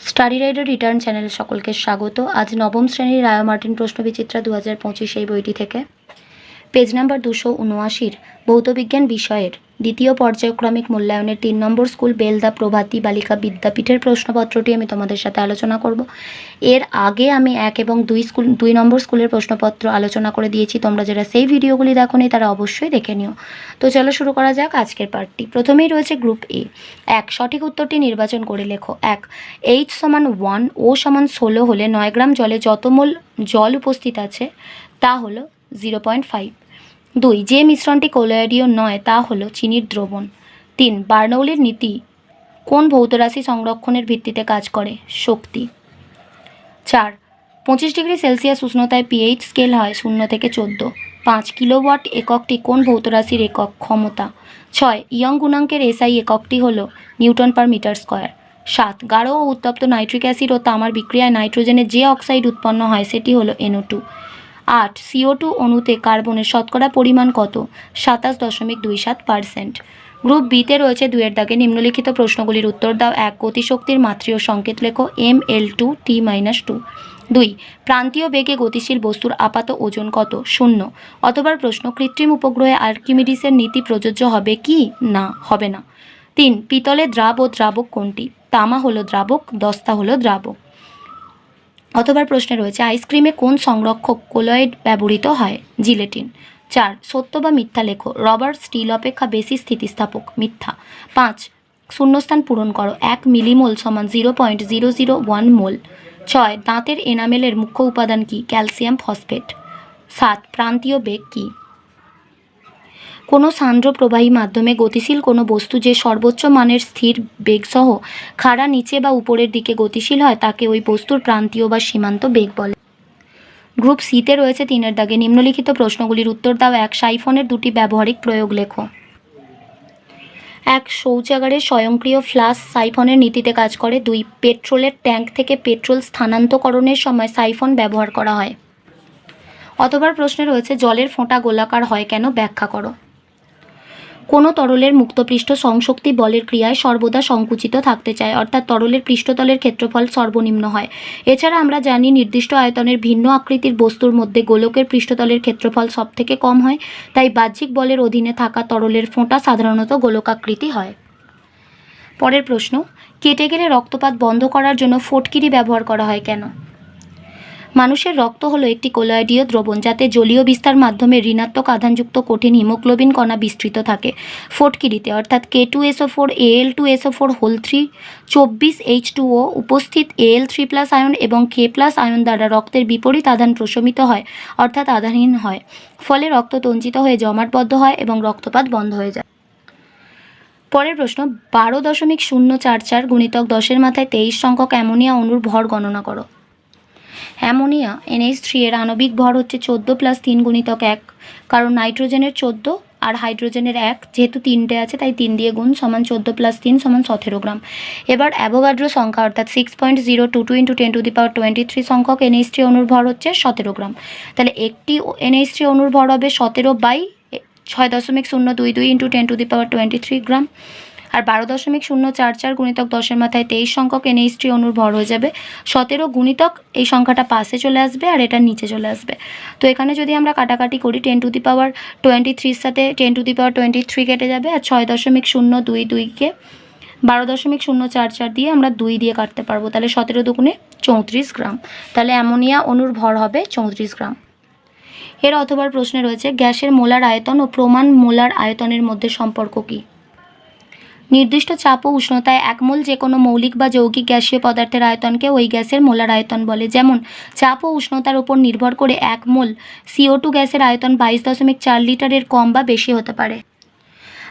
Study rider return চ্যানেলে সকলকে স্বাগত। আজ নবম শ্রেণির রায় মার্টিন প্রশ্নবিচিত্রা দু হাজার পঁচিশ এই বইটি থেকে। পেজ নাম্বার দুশো উনআশির ভৌতবিজ্ঞান বিষয়ের দ্বিতীয় পর্যায়ক্রমিক মূল্যায়নের তিন নম্বর স্কুল বেলদা প্রভাতী বালিকা বিদ্যাপীঠের প্রশ্নপত্রটি আমি তোমাদের সাথে আলোচনা করব। এর আগে আমি এক এবং দুই স্কুল, দুই নম্বর স্কুলের প্রশ্নপত্র আলোচনা করে দিয়েছি। তোমরা যারা সেই ভিডিওগুলি দেখোনি, তারা অবশ্যই দেখে নিও। তো চলো শুরু করা যাক আজকের পার্টটি প্রথমেই রয়েছে গ্রুপ এ। এক, সঠিক উত্তরটি নির্বাচন করে লেখো। এক, এইচ সমান ওয়ান, ও সমান ষোলো হলে নয় গ্রাম জলে যত মোল জল উপস্থিত আছে, তা হলো জিরো পয়েন্ট ফাইভ। দুই, যে মিশ্রণটি কোলয়েডীয় নয় তা হলো চিনির দ্রবণ। তিন, বার্নৌলির নীতি কোন ভৌতরাশি সংরক্ষণের ভিত্তিতে কাজ করে? শক্তি। চার, পঁচিশ ডিগ্রি সেলসিয়াস উষ্ণতায় পিএইচ স্কেল হয় শূন্য থেকে চোদ্দ। পাঁচ, কিলোওয়াট এককটি কোন ভৌতরাশির একক ক্ষমতা? ছয়, ইয়ং গুণাঙ্কের এসআই এককটি হল নিউটন পার মিটার স্কয়ার। সাত, গাঢ় ও উত্তপ্ত নাইট্রিক অ্যাসিড ও তামার বিক্রিয়ায় নাইট্রোজেনের যে অক্সাইড উৎপন্ন হয় সেটি হলো এনও টু। আট সিও টু অণুতে কার্বনের শতকরা পরিমাণ কত? সাতাশ দশমিক দুই সাত পার্সেন্ট। গ্রুপ বিতে রয়েছে দুয়ের দাগে নিম্নলিখিত প্রশ্নগুলির উত্তর দাও। এক, গতিশক্তির মাতৃয় সংকেত লেখো। M L two T minus two দুই, প্রান্তীয় বেগে গতিশীল বস্তুর আপাত ওজন কত? শূন্য। অতবার প্রশ্ন, কৃত্রিম উপগ্রহে আর্কিমিডিসের নীতি প্রযোজ্য হবে কি? না, হবে না। তিন পিতলে দ্রাব ও দ্রাবক কোনটি? তামা হলো দ্রাবক, দস্তা হলো দ্রাবক। অথবা প্রশ্নে রয়েছে, আইসক্রিমে কোন সংরক্ষক কোলয়েড ব্যবহৃত হয়? জিলেটিন। চার, সত্য বা মিথ্যা লেখো। রবার স্টিল অপেক্ষা বেশি স্থিতিস্থাপক, মিথ্যা। পাঁচ, শূন্যস্থান পূরণ করো। এক মিলিমোল সমান zero point zero zero one mole. ছয়, দাঁতের এনামেলের মুখ্য উপাদান কি? Calcium phosphate. সাত, প্রান্তীয় বেগ কী? কোনো সান্দ্র প্রবাহী মাধ্যমে গতিশীল কোনো বস্তু যে সর্বোচ্চ মানের স্থির বেগসহ খাড়া নিচে বা উপরের দিকে গতিশীল হয়, তাকে ওই বস্তুর প্রান্তীয় বা সীমান্ত বেগ বলে। গ্রুপ সিতে রয়েছে তিনের দাগে। নিম্নলিখিত প্রশ্নগুলির উত্তর দাও। এক সাইফনের দুটি ব্যবহারিক প্রয়োগ লেখো। এক শৌচাগারের স্বয়ংক্রিয় ফ্লাশ সাইফনের নীতিতে কাজ করে। দুই, পেট্রোলের ট্যাঙ্ক থেকে পেট্রোল স্থানান্তকরণের সময় সাইফন ব্যবহার করা হয়। অতবার প্রশ্নে রয়েছে, জলের ফোঁটা গোলাকার হয় কেন? ব্যাখ্যা করো। কোনো তরলের মুক্তপৃষ্ঠ সংশক্তি বলের ক্রিয়ায় সর্বদা সংকুচিত থাকতে চায়, অর্থাৎ তরলের পৃষ্ঠতলের ক্ষেত্রফল সর্বনিম্ন হয়। এছাড়া আমরা জানি নির্দিষ্ট আয়তনের ভিন্ন আকৃতির বস্তুর মধ্যে গোলকের পৃষ্ঠতলের ক্ষেত্রফল সবথেকে কম হয়, তাই বাহ্যিক বলের অধীনে থাকা তরলের ফোঁটা সাধারণত গোলকাকৃতি হয়। পরের প্রশ্ন, কেটে গেলে রক্তপাত বন্ধ করার জন্য ফটকিরি ব্যবহার করা হয় কেন? মানুষের রক্ত হলো একটি কোলয়েডীয় দ্রবণ যাতে জলীয় বিস্তার মাধ্যমে ঋণাত্মক আধানযুক্ত কঠিন হিমোগ্লোবিন কণা বিস্তৃত থাকে। ফোটকিরিতে, অর্থাৎ K two SO four AL two SO four whole three চব্বিশ এইচ টু ও উপস্থিত এএল থ্রি প্লাস আয়ন এবং কে প্লাস আয়ন দ্বারা রক্তের বিপরীত আধান প্রশমিত হয়, অর্থাৎ আধানহীন হয়। ফলে রক্ত তঞ্চিত হয়ে জমাটবদ্ধ হয় এবং রক্তপাত বন্ধ হয়ে যায়। পরের প্রশ্ন, বারো দশমিক শূন্য চার চার গুণিতক দশের মাথায় তেইশ সংখ্যক অ্যামোনিয়া অণুর ভর গণনা করো। অ্যামোনিয়া এনএইচ থ্রি এর আণবিক ভর হচ্ছে চোদ্দ প্লাস তিন গুণিতক এক। কারণ নাইট্রোজেনের চোদ্দ আর হাইড্রোজেনের এক, যেহেতু তিনটে আছে, তাই তিন দিয়ে গুণ সমান চোদ্দ প্লাস তিন সমান সতেরো গ্রাম। এবার অ্যাভোগাড্রো সংখ্যা, অর্থাৎ six point zero two two into ten to the power twenty three সংখ্যক এনএইচ থ্রি অণুর ভর হচ্ছে সতেরো গ্রাম। তাহলে একটি এনএইচ থ্রি অণুর ভর হবে সতেরো বাই ছয় দশমিক শূন্য দুই দুই into ten to the power twenty three gram. আর বারো দশমিক শূন্য চার চার গুণিতক দশের মাথায় তেইশ সংখ্যক এনএইচ থ্রি অণুর ভর হয়ে যাবে। সতেরো গুণিতক এই সংখ্যাটা পাশে চলে আসবে আর এটা নিচে চলে আসবে। তো এখানে যদি আমরা কাটাকাটি করি ten to the power twenty থ্রির সাথে ten to the power twenty three কেটে যাবে আর ছয় দশমিক শূন্য দুই দুইকে বারো দশমিক শূন্য চার চার দিয়ে আমরা দুই দিয়ে কাটতে পারব। তাহলে সতেরো দুগুণে চৌত্রিশ গ্রাম। তাহলে অ্যামোনিয়া অণুর ভর হবে চৌত্রিশ গ্রাম। এর অথবার প্রশ্নে রয়েছে, গ্যাসের মোলার আয়তন ও প্রমাণ মোলার আয়তনের মধ্যে সম্পর্ক কী? নির্দিষ্ট চাপ ও উষ্ণতায় এক মোল যে কোনো মৌলিক বা যৌগিক গ্যাসীয় পদার্থের আয়তনকে ওই গ্যাসের মোলার আয়তন বলে। যেমন, চাপ ও উষ্ণতার উপর নির্ভর করে এক মোল সিও টু গ্যাসের আয়তন বাইশ দশমিক চার লিটারের কম বা বেশি হতে পারে।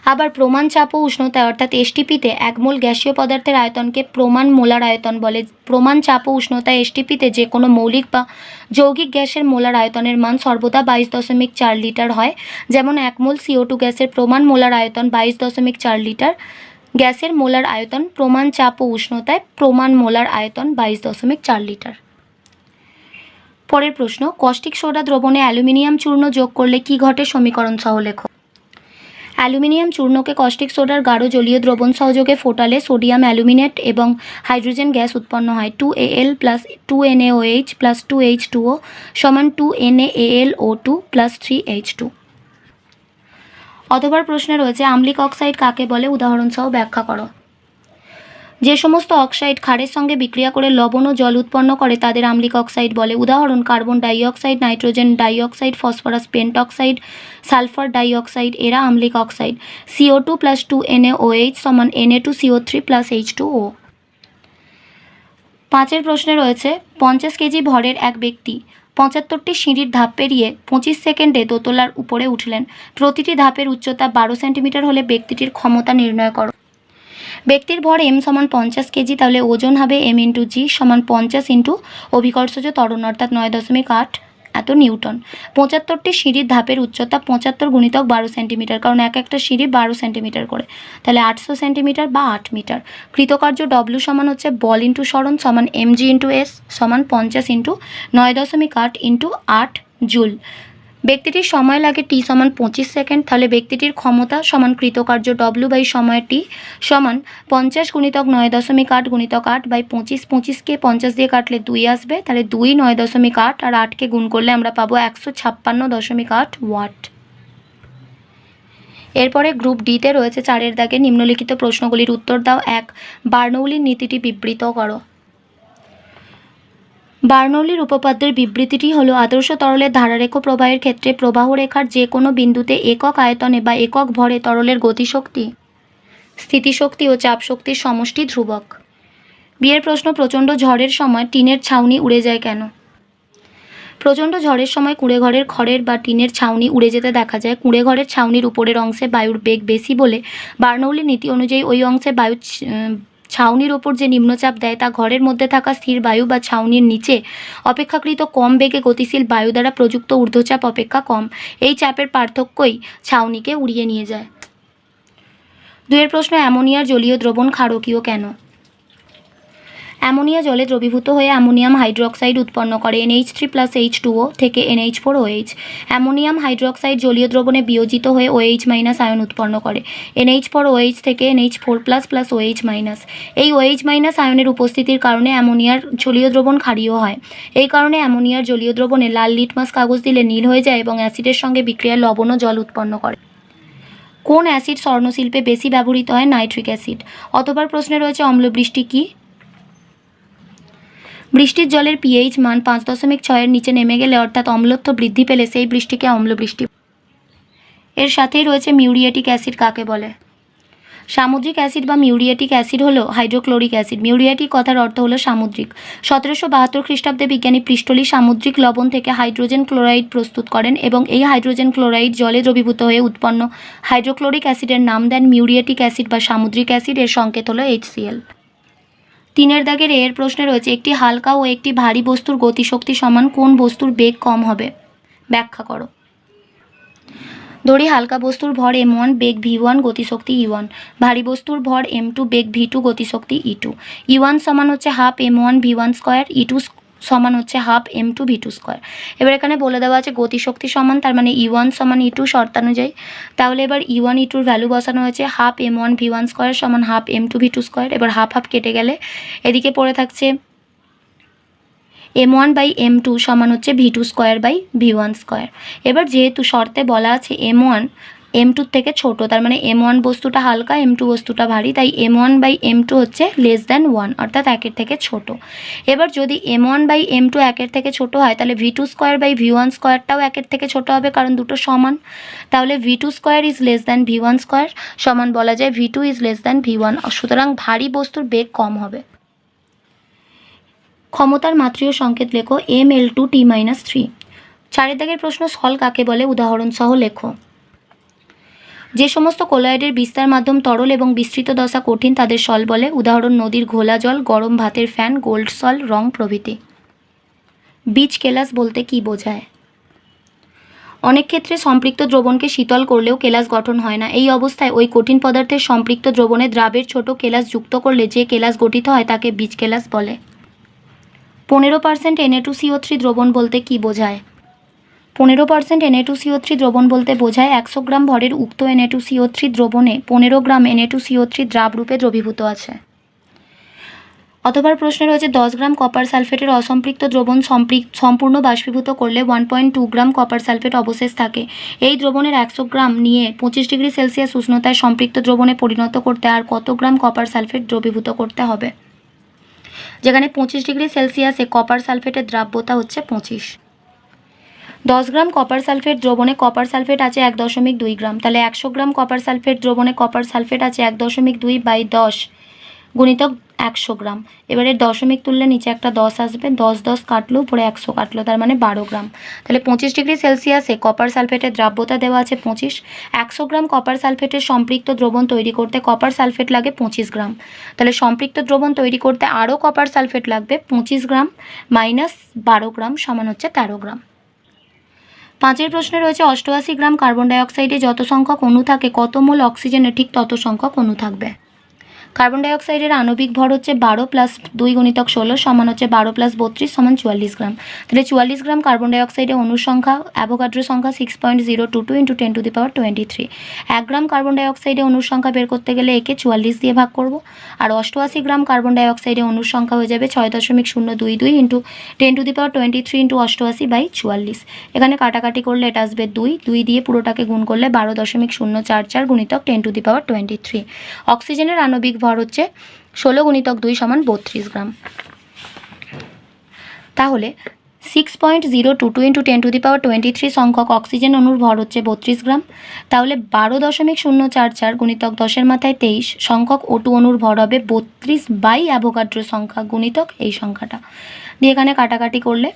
আবার প্রমাণ চাপ ও উষ্ণতায়, অর্থাৎ এসটিপিতে এক মোল গ্যাসীয় পদার্থের আয়তনকে প্রমাণ মোলার আয়তন বলে। প্রমাণ চাপ ও উষ্ণতায় এসটিপিতে যে কোনো মৌলিক বা যৌগিক গ্যাসের মোলার আয়তনের মান সর্বদা বাইশ দশমিক চার লিটার হয়। যেমন এক মোল সিও টু গ্যাসের প্রমাণ মোলার আয়তন বাইশ দশমিক চার লিটার গ্যাসের মোলার আয়তন প্রমাণ চাপ ও উষ্ণতায় প্রমাণ মোলার আয়তন বাইশ দশমিক চার লিটার। পরের প্রশ্ন কস্টিক সোডা দ্রবণে অ্যালুমিনিয়াম চূর্ণ যোগ করলে কি ঘটে সমীকরণ সহ লেখো অ্যালুমিনিয়াম চূর্ণকে কস্টিক সোডার গাঢ় জলীয় দ্রবণ সহযোগে ফোটালে সোডিয়াম অ্যালুমিনেট এবং হাইড্রোজেন গ্যাস উৎপন্ন হয়। Two A L plus two N A O H plus two H two O সমান two N A NAL O two plus three H two. অথবার প্রশ্নে রয়েছে, আম্লিক অক্সাইড কাকে বলে? উদাহরণ সহ ব্যাখ্যা করো। যে সমস্ত অক্সাইড ক্ষারের সঙ্গে বিক্রিয়া করে লবণ ও জল উৎপন্ন করে, তাদের আম্লিক অক্সাইড বলে। উদাহরণ, carbon dioxide, nitrogen dioxide, phosphorus pentoxide sulphur dioxide, এরা আম্লিক oxide. CO two plus two NA OH সমান NA two CO three plus H two O পাঁচের প্রশ্নে রয়েছে, পঞ্চাশ কেজি ভরের এক ব্যক্তি পঁচাত্তরটি সিঁড়ির ধাপ পেরিয়ে পঁচিশ সেকেন্ডে দোতলার উপরে উঠলেন। প্রতিটি ধাপের উচ্চতা বারো সেন্টিমিটার হলে ব্যক্তিটির ক্ষমতা নির্ণয় করো। ব্যক্তির ভর এম সমান পঞ্চাশ কেজি, তাহলে ওজন হবে এম ইন্টু জি সমান পঞ্চাশ ইন্টু অভিকর্ষজ ত্বরণ, অর্থাৎ নয় দশমিক আট এত নিউটন। পঁচাত্তরটি সিঁড়ির ধাপের উচ্চতা পঁচাত্তর গুণিতক বারো সেন্টিমিটার, কারণ এক একটা সিঁড়ি বারো সেন্টিমিটার করে। তাহলে আটশো সেন্টিমিটার বা আট মিটার। কৃতকার্য ডব্লিউ সমান হচ্ছে বল ইন্টু সরণ সমান এম জি ইন্টু এস সমান পঞ্চাশ ইন্টু নয় দশমিক আট ইন্টু আট জুল। ব্যক্তিটির সময় লাগে টি সমান পঁচিশ সেকেন্ড, তাহলে ব্যক্তিটির ক্ষমতা সমান কৃতকার্য ডব্লু বাই সময় টি সমান পঞ্চাশ গুণিতক নয় দশমিক আট গুণিতক আট বাই পঁচিশ, পঁচিশকে পঞ্চাশ দিয়ে কাটলে দুই আসবে, তাহলে দুই নয় দশমিক আট আর আটকে গুণ করলে আমরা পাবো একশো ছাপ্পান্ন দশমিক আট ওয়াট। এরপরে গ্রুপ ডিতে রয়েছে চারের দাগে নিম্নলিখিত প্রশ্নগুলির উত্তর দাও। এক বার্নৌলির নীতিটি বিবৃত করো। বার্নৌলির উপপাদ্যের বিবৃতিটি হলো, আদর্শ তরলের ধারারেখ প্রবাহের ক্ষেত্রে প্রবাহ রেখার যে কোনো বিন্দুতে একক আয়তনে বা একক ভরে তরলের গতিশক্তি, স্থিতিশক্তি ও চাপ শক্তির সমষ্টি ধ্রুবক। বিয়ের প্রশ্ন, প্রচণ্ড ঝড়ের সময় টিনের ছাউনি উড়ে যায় কেন? প্রচণ্ড ঝড়ের সময় কুঁড়ে ঘরের খড়ের বা টিনের ছাউনি উড়ে যেতে দেখা যায়। কুঁড়ে ঘরের ছাউনির উপরের অংশে বায়ুর বেগ বেশি বলে বার্নৌলি নীতি অনুযায়ী ওই অংশে বায়ু ছাউনির ওপর যে নিম্নচাপ দেয় তা ঘরের মধ্যে থাকা স্থির বায়ু বা ছাউনির নিচে অপেক্ষাকৃত কম বেগে গতিশীল বায়ু দ্বারা প্রযুক্ত ঊর্ধ্বচাপ অপেক্ষা কম। এই চাপের পার্থক্যই ছাউনিকে উড়িয়ে নিয়ে যায়। দুয়ের প্রশ্ন, অ্যামোনিয়ার জলীয় দ্রবণ ক্ষারকীয় কেন? অ্যামোনিয়া জলে দ্রবীভূত হয়ে অ্যামোনিয়াম হাইড্রোক্সাইড উৎপন্ন করে NH three plus H two O থেকে NH four OH ammonium hydroxide জলীয় দ্রবণে বিয়োজিত হয়ে ওএইচ মাইনাস আয়ন উৎপন্ন করে। এনএইচ ফোর ওএইচ থেকে NH four plus plus OH minus. এই ওএইচ মাইনাস আয়নের উপস্থিতির কারণে অ্যামোনিয়ার জলীয় দ্রবণ ক্ষারীয় হয়। এই কারণে অ্যামোনিয়ার জলীয় দ্রবণে লাল লিটমাস কাগজ দিলে নীল হয়ে যায় এবং অ্যাসিডের সঙ্গে বিক্রিয়ায় লবণ ও জল উৎপন্ন করে। কোন অ্যাসিড স্বর্ণশিল্পে বেশি ব্যবহৃত হয়? Nitric acid. অতবার প্রশ্নে রয়েছে অম্লবৃষ্টি কী? বৃষ্টির জলের পিএইচ মান পাঁচ দশমিক ছয়ের নিচে নেমে গেলে অর্থাৎ অম্লত্ব বৃদ্ধি পেলে সেই বৃষ্টিকে অম্লবৃষ্টি এর সাথেই রয়েছে মিউরিয়েটিক অ্যাসিড কাকে বলে? সামুদ্রিক অ্যাসিড বা মিউরিয়েটিক অ্যাসিড হলো হাইড্রোক্লোরিক অ্যাসিড মিউরিয়েটিক কথার অর্থ হলো সামুদ্রিক। সতেরোশো বাহাত্তর খ্রিস্টাব্দে বিজ্ঞানী পৃষ্ঠলি সামুদ্রিক লবণ থেকে হাইড্রোজেন ক্লোরাইড প্রস্তুত করেন এবং এই হাইড্রোজেন ক্লোরাইড জলে দ্রবীভূত হয়ে উৎপন্ন। হাইড্রোক্লোরিক অ্যাসিডের নাম দেন মিউরিয়েটিক অ্যাসিড বা সামুদ্রিক অ্যাসিড এর সংকেত হলো এইচসিএল তিনের দাগের এর প্রশ্নে রয়েছে, একটি হালকা ও একটি ভারী বস্তুর গতিশক্তি সমান কোন বস্তুর বেগ কম হবে? ব্যাখ্যা করো। ধরি হালকা বস্তুর ভর এম ওয়ান বেগ ভি ওয়ান গতিশক্তি ই ওয়ান, ভারী বস্তুর ভর এম টু বেগ ভি টু গতিশক্তি ই টু। ই ওয়ান সমান হচ্ছে half M one V one square E two সমান হচ্ছে half M two V two square. এবার এখানে বলে দেওয়া আছে গতিশক্তি সমান, তার মানে ই ওয়ান সমান ই টু শর্তানুযায়ী। তাহলে এবার ই ওয়ান ই টুর ভ্যালু বসানো হয়েছে half M one V one square সমান half M two V two square. এবার হাফ হাফ কেটে গেলে এদিকে পড়ে থাকছে M one by M two সমান হচ্ছে V two square by V one square. এবার যেহেতু শর্তে বলা আছে এম ওয়ান এম টুর থেকে ছোট, তার মানে এম ওয়ান বস্তুটা হালকা এম টু বস্তুটা ভারী, তাই M one by M two হচ্ছে লেস দ্যান ওয়ান অর্থাৎ একের থেকে ছোট। এবার যদি M one by M two একের থেকে ছোট হয়, তাহলে V two square by V one স্কোয়ারটাও একের থেকে ছোট হবে, কারণ দুটো সমান। তাহলে V two square is less than V one square সমান বলা যায় V two is less than V one সুতরাং ভারী বস্তুর বেগ কম হবে। ক্ষমতার মাত্রীয় সংকেত লেখো M L two T minus three চারের প্রশ্ন সল কাকে বলে? উদাহরণ সহ লেখো। যে সমস্ত কোলয়েডের বিস্তার মাধ্যম তরল এবং বিস্তৃত দশা কঠিন, তাদের সল বলে, উদাহরণ, নদীর ঘোলা জল, গরম ভাতের ফ্যান, গোল্ড সল, রং প্রভৃতি। বীজ কেলাস বলতে কি বোঝায়? অনেক ক্ষেত্রে সম্পৃক্ত দ্রবণকে শীতল করলেও কেলাস গঠন হয় না। এই অবস্থায় ওই কঠিন পদার্থের সম্পৃক্ত দ্রবণে দ্রাবের ছোট কেলাস যুক্ত করলে যে কেলাস গঠিত হয় তাকে বীজ কেলাস বলে। পনেরো percent NA two CO three দ্রবণ বলতে কি বোঝায়? পনেরো percent NA two CO three দ্রবণ বলতে বোঝায় একশো গ্রাম ভরের উক্ত এনএ টু সিও থ্রি দ্রবণে পনেরো gram NA two CO three দ্রাব রূপে দ্রবীভূত আছে। অথবা প্রশ্নে রয়েছে, দশ গ্রাম কপার সালফেটের অসম্পৃক্ত দ্রবণ সম্পূর্ণ বাষ্পীভূত করলে one point two gram copper sulphate অবশেষ থাকে। এই দ্রবণের একশো গ্রাম নিয়ে পঁচিশ ডিগ্রি সেলসিয়াস উষ্ণতায় সম্পৃক্ত দ্রবণে পরিণত করতে আর কত গ্রাম কপার সালফেট দ্রবীভূত করতে হবে? যেখানে পঁচিশ ডিগ্রি সেলসিয়াসে কপার সালফেটের দ্রাব্যতা হচ্ছে পঁচিশ। দশ গ্রাম কপার সালফেট দ্রবণে কপার সালফেট আছে এক দশমিক দুই গ্রাম। তাহলে একশো গ্রাম কপার সালফেট দ্রবণে কপার সালফেট আছে এক দশমিক দুই বাই দশ গুণিতক একশো গ্রাম। এবারে দশমিক তুললে নিচে একটা দশ আসবে। দশ দশ কাটলো, উপরে একশো কাটলো, তার মানে বারো গ্রাম। তাহলে পঁচিশ ডিগ্রি সেলসিয়াসে কপার সালফেটের দ্রাব্যতা দেওয়া আছে পঁচিশ। একশো গ্রাম কপার সালফেটের সম্পৃক্ত দ্রবণ তৈরি করতে কপার সালফেট লাগে পঁচিশ গ্রাম। তাহলে সম্পৃক্ত দ্রবণ তৈরি করতে আরও কপার সালফেট লাগবে পঁচিশ গ্রাম মাইনাস বারো গ্রাম সমান হচ্ছে তেরো গ্রাম। পাঁচের প্রশ্নে রয়েছে, অষ্টআশি গ্রাম কার্বন ডাইঅক্সাইডে যত সংখ্যক অণু থাকে, কত মোল অক্সিজেনে ঠিক তত সংখ্যক অণু থাকবে? কার্বন ডাইঅক্সাইডের আণবিক ভর হচ্ছে বারো প্লাস দুই গুণিতক ষোলো সমান হচ্ছে বারো প্লাস বত্রিশ সমান চুয়াল্লিশ গ্রাম। তাহলে চুয়াল্লিশ গ্রাম কার্বন ডাইঅক্সাইডে অণুর সংখ্যা অ্যাভোগাড্রো সংখ্যা six point zero two two into ten to the power twenty three এক গ্রাম কার্বন ডাইঅক্সাইডে অনুসংখ্যা বের করতে গেলে একে চুয়াল্লিশ দিয়ে ভাগ করব। আর অষ্টআশি গ্রাম কার্বন ডাইঅক্সাইডে অনুসংখ্যা হয়ে যাবে ছয় দশমিক শূন্য দুই দুই into ten to the power twenty three into অষ্টআশি বাই চুয়াল্লিশ। এখানে কাটাকাটি করলে এটা আসবে দুই দুই দিয়ে পুরোটাকে গুণ করলে বারো দশমিক শূন্য চার চার গুণিতক ten to the power twenty three অক্সিজেনের আণবিক ভর হচ্ছে ষোলো গুণিতক দুই সমান বত্রিশ গ্রাম। তাহলে six point zero two two into ten to the power twenty three সংখ্যক অক্সিজেন অণুর ভর হচ্ছে বত্রিশ গ্রাম। তাহলে বারো দশমিক শূন্য চার চার গুণিতক দশের মাথায় তেইশ সংখ্যক ওটু অণুর ভর হবে বত্রিশ বাই অ্যাভোগাড্রো সংখ্যা গুণিতক এই সংখ্যাটা। দিয়ে এখানে কাটাকাটি করলে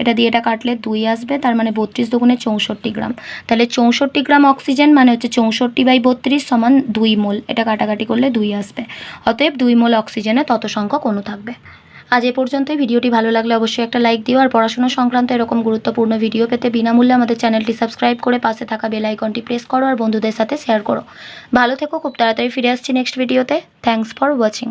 এটা দিয়ে এটা কাটলে দুই আসবে, তার মানে বত্রিশ দুগুণে চৌষট্টি গ্রাম। তাহলে চৌষট্টি গ্রাম অক্সিজেন মানে হচ্ছে চৌষট্টি বাই বত্রিশ সমান দুই মোল। এটা কাটাকাটি করলে দুই আসবে। অতএব দুই মোল অক্সিজেনে তত সংখ্যক অণু থাকবে। আজ এ পর্যন্তই। ভিডিওটি ভালো লাগলে অবশ্যই একটা লাইক দিও। আর পড়াশোনা সংক্রান্ত এরকম গুরুত্বপূর্ণ ভিডিও পেতে বিনামূল্যে আমাদের চ্যানেলটি সাবস্ক্রাইব করে পাশে থাকা বেল আইকনটি প্রেস করো আর বন্ধুদের সাথে শেয়ার করো। ভালো থেকো। খুব তাড়াতাড়ি ফিরে আসছি নেক্সট ভিডিওতে। Thanks for watching.